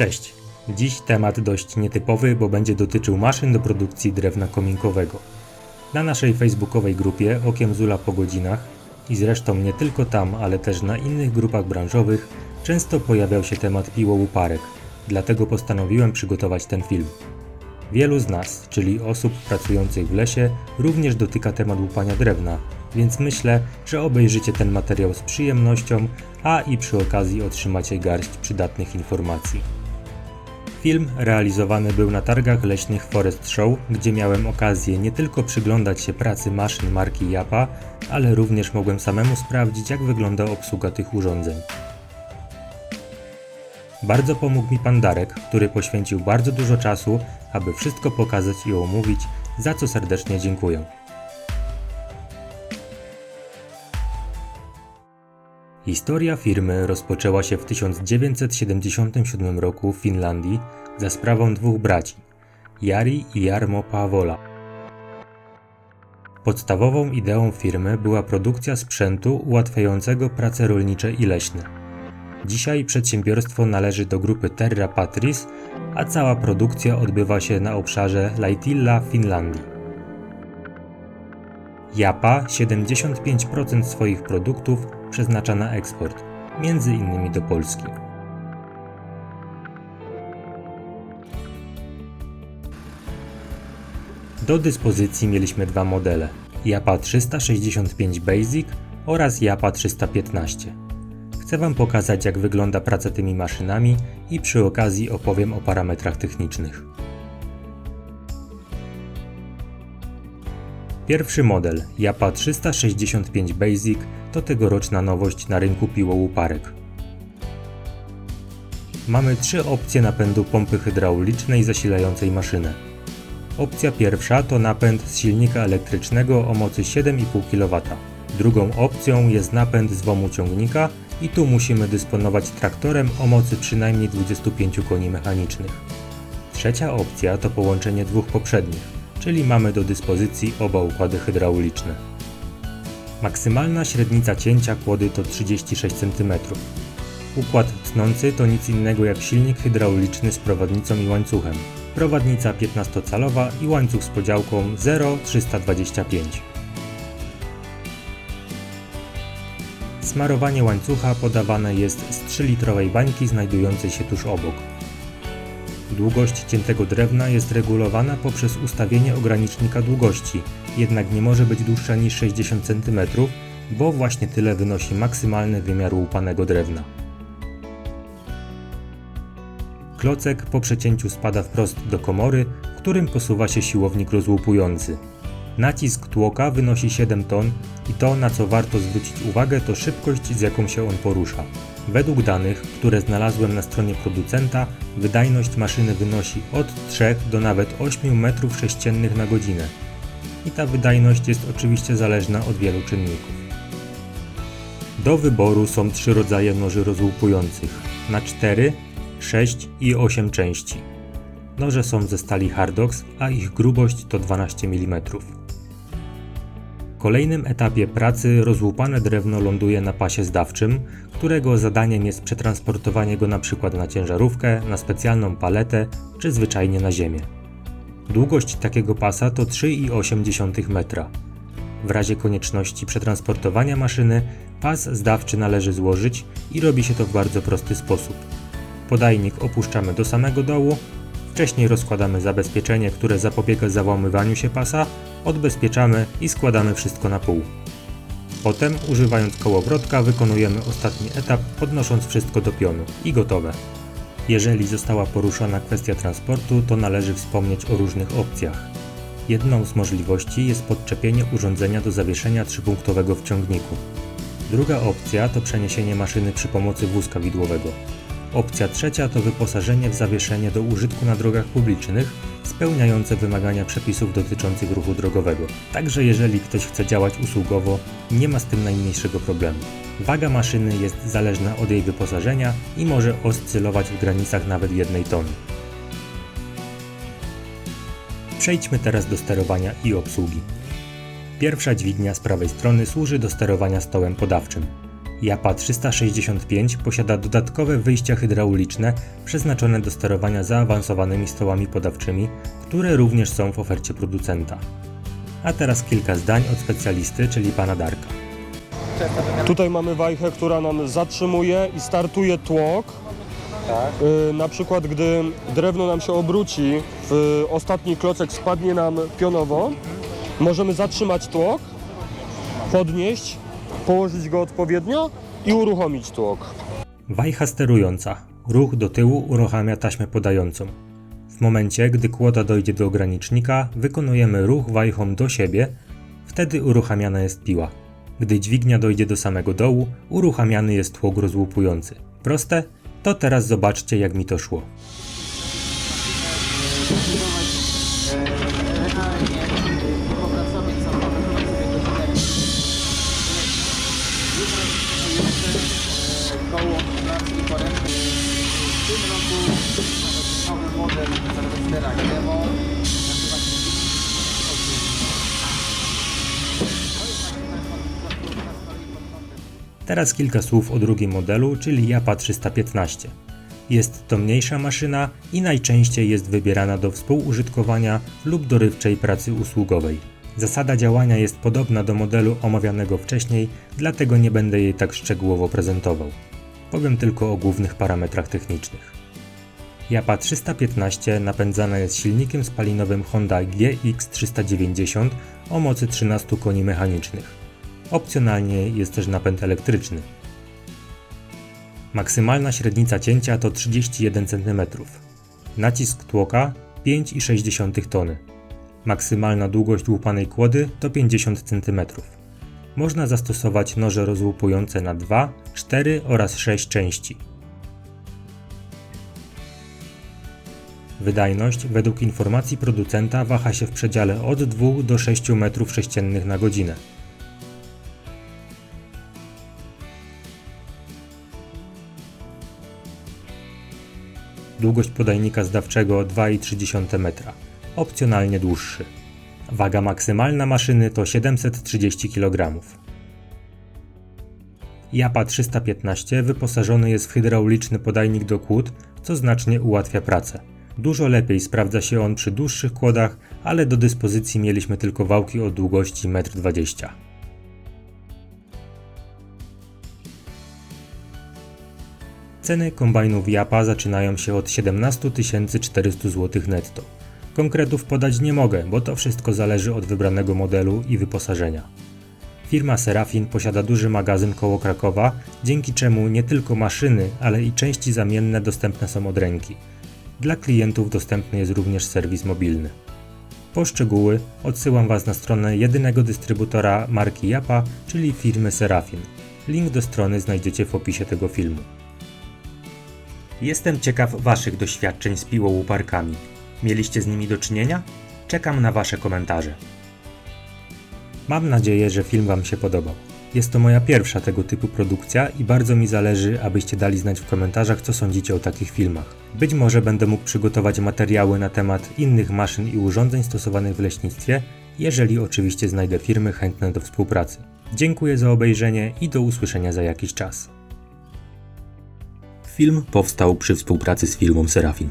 Cześć. Dziś temat dość nietypowy, bo będzie dotyczył maszyn do produkcji drewna kominkowego. Na naszej facebookowej grupie Okiem Zula po godzinach i zresztą nie tylko tam, ale też na innych grupach branżowych często pojawiał się temat piłołuparek, dlatego postanowiłem przygotować ten film. Wielu z nas, czyli osób pracujących w lesie, również dotyka temat łupania drewna, więc myślę, że obejrzycie ten materiał z przyjemnością, a i przy okazji otrzymacie garść przydatnych informacji. Film realizowany był na targach leśnych Forest Show, gdzie miałem okazję nie tylko przyglądać się pracy maszyn marki Japa, ale również mogłem samemu sprawdzić, jak wygląda obsługa tych urządzeń. Bardzo pomógł mi pan Darek, który poświęcił bardzo dużo czasu, aby wszystko pokazać i omówić, za co serdecznie dziękuję. Historia firmy rozpoczęła się w 1977 roku w Finlandii za sprawą dwóch braci, Jari i Jarmo Pavola. Podstawową ideą firmy była produkcja sprzętu ułatwiającego prace rolnicze i leśne. Dzisiaj przedsiębiorstwo należy do grupy Terra Patris, a cała produkcja odbywa się na obszarze Laitilla w Finlandii. Japa 75% swoich produktów przeznacza na eksport, między innymi do Polski. Do dyspozycji mieliśmy dwa modele: Japa 365 Basic oraz Japa 315. Chcę Wam pokazać, jak wygląda praca tymi maszynami i przy okazji opowiem o parametrach technicznych. Pierwszy model, Japa 365 Basic, to tegoroczna nowość na rynku piłołuparek. Mamy trzy opcje napędu pompy hydraulicznej zasilającej maszynę. Opcja pierwsza to napęd z silnika elektrycznego o mocy 7,5 kW. Drugą opcją jest napęd z womu ciągnika i tu musimy dysponować traktorem o mocy przynajmniej 25 koni mechanicznych. Trzecia opcja to połączenie dwóch poprzednich, czyli mamy do dyspozycji oba układy hydrauliczne. Maksymalna średnica cięcia kłody to 36 cm. Układ tnący to nic innego jak silnik hydrauliczny z prowadnicą i łańcuchem. Prowadnica 15-calowa i łańcuch z podziałką 0,325. Smarowanie łańcucha podawane jest z 3-litrowej bańki znajdującej się tuż obok. Długość ciętego drewna jest regulowana poprzez ustawienie ogranicznika długości, jednak nie może być dłuższa niż 60 cm, bo właśnie tyle wynosi maksymalny wymiar łupanego drewna. Klocek po przecięciu spada wprost do komory, w którym posuwa się siłownik rozłupujący. Nacisk tłoka wynosi 7 ton i to, na co warto zwrócić uwagę, to szybkość, z jaką się on porusza. Według danych, które znalazłem na stronie producenta, wydajność maszyny wynosi od 3 do nawet 8 m3 na godzinę. I ta wydajność jest oczywiście zależna od wielu czynników. Do wyboru są trzy rodzaje noży rozłupujących na 4, 6 i 8 części. Noże są ze stali Hardox, a ich grubość to 12 mm. Kolejnym etapie pracy rozłupane drewno ląduje na pasie zdawczym, którego zadaniem jest przetransportowanie go np. na ciężarówkę, na specjalną paletę czy zwyczajnie na ziemię. Długość takiego pasa to 3,8 metra. W razie konieczności przetransportowania maszyny, pas zdawczy należy złożyć i robi się to w bardzo prosty sposób. Podajnik opuszczamy do samego dołu, wcześniej rozkładamy zabezpieczenie, które zapobiega załamywaniu się pasa, odbezpieczamy i składamy wszystko na pół. Potem, używając kołowrotka, wykonujemy ostatni etap, podnosząc wszystko do pionu i gotowe. Jeżeli została poruszona kwestia transportu, to należy wspomnieć o różnych opcjach. Jedną z możliwości jest podczepienie urządzenia do zawieszenia trzypunktowego w ciągniku. Druga opcja to przeniesienie maszyny przy pomocy wózka widłowego. Opcja trzecia to wyposażenie w zawieszenie do użytku na drogach publicznych, spełniające wymagania przepisów dotyczących ruchu drogowego. Także jeżeli ktoś chce działać usługowo, nie ma z tym najmniejszego problemu. Waga maszyny jest zależna od jej wyposażenia i może oscylować w granicach nawet jednej tony. Przejdźmy teraz do sterowania i obsługi. Pierwsza dźwignia z prawej strony służy do sterowania stołem podawczym. Japa 365 posiada dodatkowe wyjścia hydrauliczne przeznaczone do sterowania zaawansowanymi stołami podawczymi, które również są w ofercie producenta. A teraz kilka zdań od specjalisty, czyli pana Darka. Tutaj mamy wajchę, która nam zatrzymuje i startuje tłok. Y, na przykład, gdy drewno nam się obróci, w ostatni klocek spadnie nam pionowo, możemy zatrzymać tłok, podnieść, położyć go odpowiednio i uruchomić tłok. Wajcha sterująca. Ruch do tyłu uruchamia taśmę podającą. W momencie, gdy kłoda dojdzie do ogranicznika, wykonujemy ruch wajchą do siebie, wtedy uruchamiana jest piła. Gdy dźwignia dojdzie do samego dołu, uruchamiany jest tłok rozłupujący. Proste? To teraz zobaczcie, jak mi to szło. Teraz kilka słów o drugim modelu, czyli Japa 315. Jest to mniejsza maszyna i najczęściej jest wybierana do współużytkowania lub dorywczej pracy usługowej. Zasada działania jest podobna do modelu omawianego wcześniej, dlatego nie będę jej tak szczegółowo prezentował. Powiem tylko o głównych parametrach technicznych. Japa 315 napędzana jest silnikiem spalinowym Honda GX390 o mocy 13 koni mechanicznych. Opcjonalnie jest też napęd elektryczny. Maksymalna średnica cięcia to 31 cm. Nacisk tłoka 5,6 tony. Maksymalna długość łupanej kłody to 50 cm. Można zastosować noże rozłupujące na 2, 4 oraz 6 części. Wydajność według informacji producenta waha się w przedziale od 2 do 6 m3 na godzinę. Długość podajnika zdawczego 2,3 metra, opcjonalnie dłuższy. Waga maksymalna maszyny to 730 kg. Japa 315 wyposażony jest w hydrauliczny podajnik do kłód, co znacznie ułatwia pracę. Dużo lepiej sprawdza się on przy dłuższych kłodach, ale do dyspozycji mieliśmy tylko wałki o długości 1,20 m. Ceny kombajnów Japa zaczynają się od 17 400 zł netto. Konkretów podać nie mogę, bo to wszystko zależy od wybranego modelu i wyposażenia. Firma Serafin posiada duży magazyn koło Krakowa, dzięki czemu nie tylko maszyny, ale i części zamienne dostępne są od ręki. Dla klientów dostępny jest również serwis mobilny. Po szczegóły odsyłam Was na stronę jedynego dystrybutora marki Japa, czyli firmy Serafin. Link do strony znajdziecie w opisie tego filmu. Jestem ciekaw Waszych doświadczeń z piłołuparkami. Mieliście z nimi do czynienia? Czekam na Wasze komentarze. Mam nadzieję, że film Wam się podobał. Jest to moja pierwsza tego typu produkcja i bardzo mi zależy, abyście dali znać w komentarzach, co sądzicie o takich filmach. Być może będę mógł przygotować materiały na temat innych maszyn i urządzeń stosowanych w leśnictwie, jeżeli oczywiście znajdę firmy chętne do współpracy. Dziękuję za obejrzenie i do usłyszenia za jakiś czas. Film powstał przy współpracy z firmą Serafin.